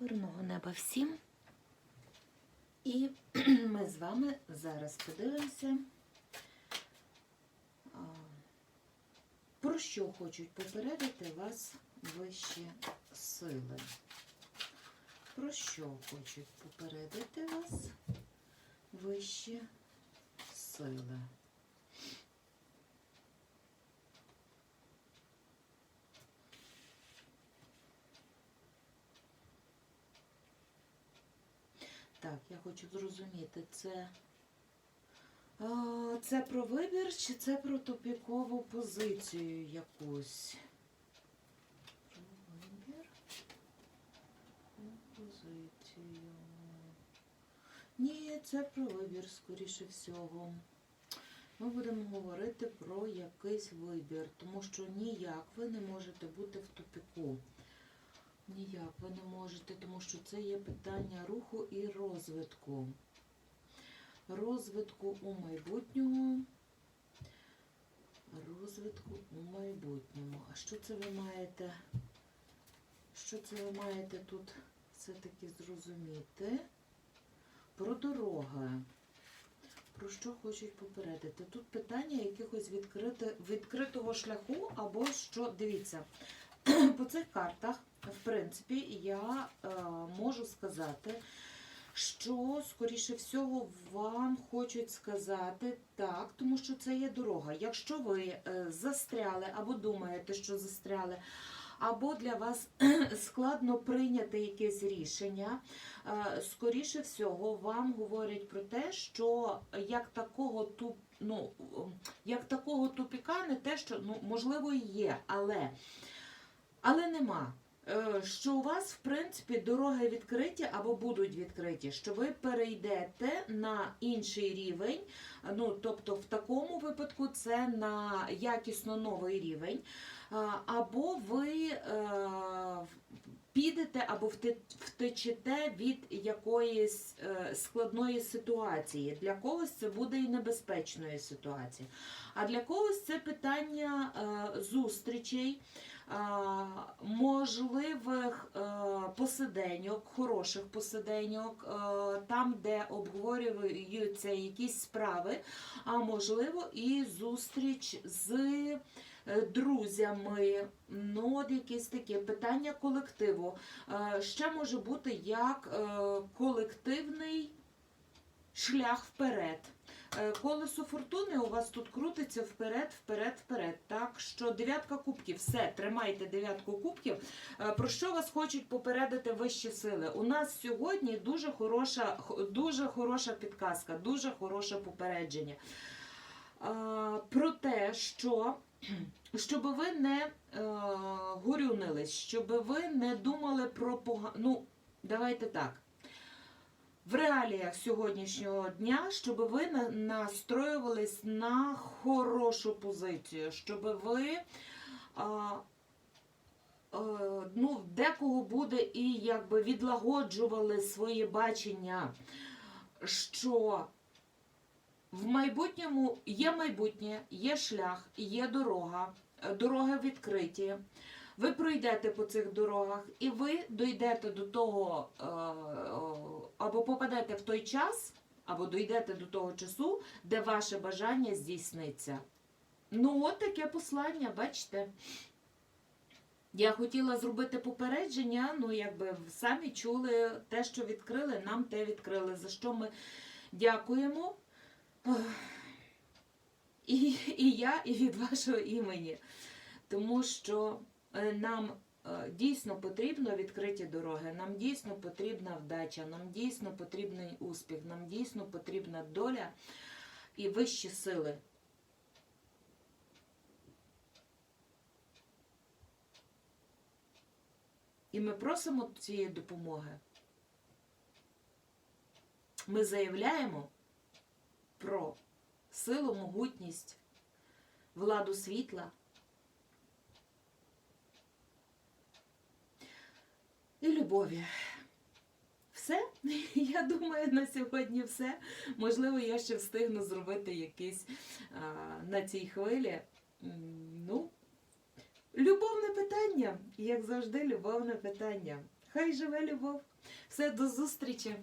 Мирного неба всім. І ми з вами зараз подивимося, про що хочуть попередити вас вищі сили. Про що хочуть попередити вас вищі сили. Так, я хочу зрозуміти, це, це про вибір чи це про тупікову позицію якусь? Про вибір позицію. Ні, це про вибір, скоріше всього. Ми будемо говорити про якийсь вибір, тому що ніяк ви не можете бути в тупіку. Ніяк ви не можете, тому що це є питання руху і розвитку. Розвитку у майбутньому. Розвитку у майбутньому. А що це ви маєте? Що це ви маєте тут все-таки зрозуміти? Про дороги. Про що хочуть попередити? Тут питання якихось відкрити, відкритого шляху, або що, дивіться, по цих картах, в принципі, я е, можу сказати, що, скоріше всього, вам хочуть сказати так, тому що це є дорога. Якщо ви е, застряли або думаєте, що застряли, або для вас складно прийняти якесь рішення, е, скоріше всього, вам говорять про те, що як такого туп, ну, як такого тупіка, не те, що ну, можливо і є, але, але нема. Е, Що у вас, в принципі, дороги відкриті або будуть відкриті, що ви перейдете на інший рівень. Ну, тобто, в такому випадку це на якісно новий рівень. Або ви або вте- втечете від якоїсь е, складної ситуації. Для когось це буде і небезпечної ситуації. А для когось це питання е, зустрічей, можливих е, посиденьок, хороших посиденьок, там, де обговорюються якісь справи, а можливо і зустріч з друзями, ну от якесь таке питання колективу. Е, Ще може бути як е, колективний шлях вперед. Е, Колесо фортуни у вас тут крутиться вперед, вперед, вперед. Так що дев'ятка кубків, все, тримайте дев'ятку кубків. Е, Про що вас хочуть попередити вищі сили? У нас сьогодні дуже хороша, дуже хороша підказка, дуже хороше попередження. Е, Про те, що щоб ви не е, горюнились, щоб ви не думали про погано. Ну, давайте так. В реаліях сьогоднішнього дня, щоб ви настроювались на хорошу позицію, щоб ви а, е, ну, декого буде і якби відлагоджували своє бачення, що в майбутньому є майбутнє, є шлях, є дорога, дороги відкриті. Ви пройдете по цих дорогах, і ви дійдете до того, е, або попадете в той час, або дійдете до того часу, де ваше бажання здійсниться. Ну, от таке послання, бачите. Я хотіла зробити попередження, ну, якби самі чули те, що відкрили, нам те відкрили, за що ми дякуємо. І, і я, і від вашого імені. Тому що е, нам е, дійсно потрібно відкриті дороги, нам дійсно потрібна вдача, нам дійсно потрібний успіх, нам дійсно потрібна доля і вищі сили. І ми просимо цієї допомоги. Ми заявляємо про силу, могутність, владу світла. І любові. Все? Я думаю, на сьогодні все. Можливо, я ще встигну зробити якийсь а, на цій хвилі. Ну, любовне питання, як завжди, любовне питання. Хай живе любов. Все, до зустрічі!